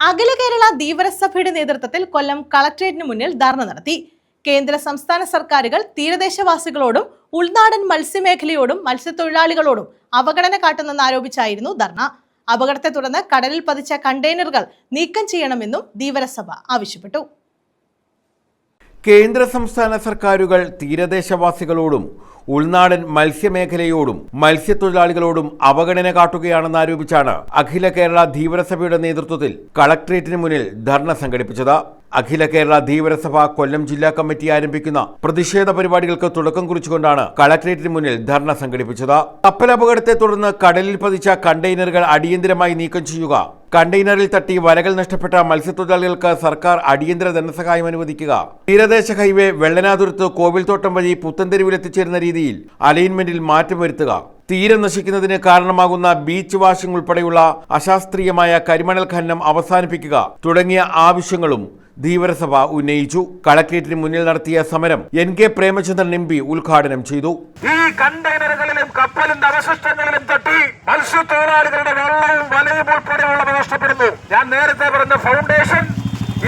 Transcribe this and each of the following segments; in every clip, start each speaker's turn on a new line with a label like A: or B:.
A: അഖില കേരള ധീവരസഭയുടെ നേതൃത്വത്തിൽ കൊല്ലം കളക്ട്രേറ്റിന് മുന്നിൽ ധർണ നടത്തി. കേന്ദ്ര സംസ്ഥാന സർക്കാരുകൾ തീരദേശവാസികളോടും ഉൾനാടൻ മത്സ്യമേഖലയോടും മത്സ്യത്തൊഴിലാളികളോടും അവഗണന കാട്ടുന്നെന്നാരോപിച്ചായിരുന്നു ധർണ. അപകടത്തെ തുടർന്ന് കടലിൽ പതിച്ച കണ്ടെയ്നറുകൾ നീക്കം ചെയ്യണമെന്നും ധീവരസഭ ആവശ്യപ്പെട്ടു.
B: കേന്ദ്ര സംസ്ഥാന സർക്കാരുകൾ തീരദേശവാസികളോടും ഉൾനാടൻ മത്സ്യമേഖലയോടും മത്സ്യത്തൊഴിലാളികളോടും അവഗണന കാട്ടുകയാണെന്ന് ആരോപിച്ചാണ് അഖില കേരള ധീവരസഭയുടെ നേതൃത്വത്തിൽ കളക്ട്രേറ്റിന് മുന്നിൽ ധർണ സംഘടിപ്പിച്ചത്. അഖില കേരള ധീവരസഭ കൊല്ലം ജില്ലാ കമ്മിറ്റി ആരംഭിക്കുന്ന പ്രതിഷേധ പരിപാടികൾക്ക് തുടക്കം കുറിച്ചുകൊണ്ടാണ് കളക്ട്രേറ്റിന് മുന്നിൽ ധർണ സംഘടിപ്പിച്ചത്. കപ്പലപകടത്തെ തുടർന്ന് കടലിൽ പതിച്ച കണ്ടെയ്നറുകൾ അടിയന്തരമായി നീക്കം ചെയ്യുക. കണ്ടെയ്നറിൽ തട്ടി വലകൾ നഷ്ടപ്പെട്ട മത്സ്യത്തൊഴിലാളികൾക്ക് സർക്കാർ അടിയന്തര ധനസഹായം അനുവദിക്കുക. തീരദേശ ഹൈവേ വെള്ളനാതുരത്ത് കോവിൽത്തോട്ടം വഴി പുത്തൻതെരുവിലെത്തിച്ചേരുന്ന രീതിയിൽ അലൈൻമെന്റിൽ മാറ്റം വരുത്തുക. തീരം നശിക്കുന്നതിന് കാരണമാകുന്ന ബീച്ച് വാഷിംഗ് ഉൾപ്പെടെയുള്ള അശാസ്ത്രീയമായ കരിമണൽ ഖനനം അവസാനിപ്പിക്കുക തുടങ്ങിയ ആവശ്യങ്ങളും ധീവരസഭ ഉന്നയിച്ചു. കളക്ട്രേറ്റിന് മുന്നിൽ നടത്തിയ സമരം N K Premachandran M P ഉദ്ഘാടനം ചെയ്തു.
C: ഈ കണ്ടെയ്നറുകളിലും കപ്പലിന്റെ അവശിഷ്ടങ്ങളിലും തട്ടി മത്സ്യത്തൊഴിലാളികളുടെ വെള്ളവും വലയും ഉൾപ്പെടെയുള്ളവ നഷ്ടപ്പെടുന്നു. ഞാൻ നേരത്തെ പറഞ്ഞ ഫൗണ്ടേഷൻ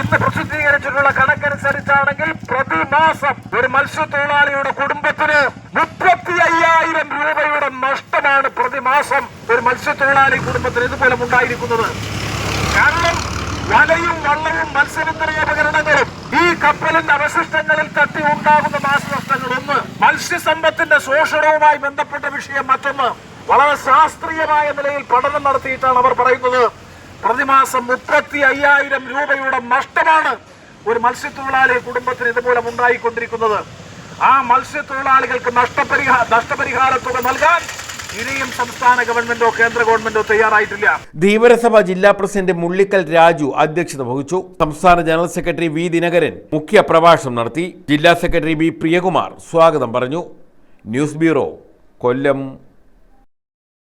C: ഇന്ന് പ്രസിദ്ധീകരിച്ചിട്ടുള്ള കണക്കനുസരിച്ചാണെങ്കിൽ പ്രതിമാസം ഒരു മത്സ്യത്തൊഴിലാളിയുടെ കുടുംബത്തിന് മുപ്പത്തി അയ്യായിരം രൂപയുടെ നഷ്ടമാണ് പ്രതിമാസം ഒരു മത്സ്യത്തൊഴിലാളി കുടുംബത്തിന് ഇതുപോലെ ഉണ്ടായിരിക്കുന്നത്. കാരണം വലയും വള്ളവും മത്സ്യബന്ധന ഉപകരണങ്ങളും ഈ കപ്പലിന്റെ അവശിഷ്ടങ്ങളിൽ തട്ടി ഉണ്ടാകുന്ന നാശനഷ്ടങ്ങൾ ഒന്ന് മത്സ്യസമ്പത്തിന്റെ ശോഷണവുമായി ബന്ധപ്പെട്ട വിഷയം മറ്റൊന്ന്. വളരെ ശാസ്ത്രീയമായ നിലയിൽ പഠനം നടത്തിയിട്ടാണ് അവർ പറയുന്നത്. പ്രതിമാസം മുപ്പത്തി അയ്യായിരം രൂപയുടെ നഷ്ടമാണ് ഒരു മത്സ്യത്തൊഴിലാളി കുടുംബത്തിന് ഇതുമൂലം ഉണ്ടായിക്കൊണ്ടിരിക്കുന്നത് ആ മത്സ്യത്തൊഴിലാളികൾക്ക് നഷ്ടപരിഹാര നഷ്ടപരിഹാര തുക നൽകാൻ ഇനിയും സംസ്ഥാന ഗവൺമെന്റോ കേന്ദ്ര ഗവൺമെന്റോ തയ്യാറായിട്ടില്ല.
B: ധീവരസഭ ജില്ലാ പ്രസിഡന്റ് മുള്ളിക്കൽ രാജു അധ്യക്ഷത വഹിച്ചു. സംസ്ഥാന ജനറൽ സെക്രട്ടറി വി ദിനകരൻ മുഖ്യ പ്രഭാഷണം നടത്തി. ജില്ലാ സെക്രട്ടറി ബി പ്രിയകുമാർ സ്വാഗതം പറഞ്ഞു. News bureau Kollam.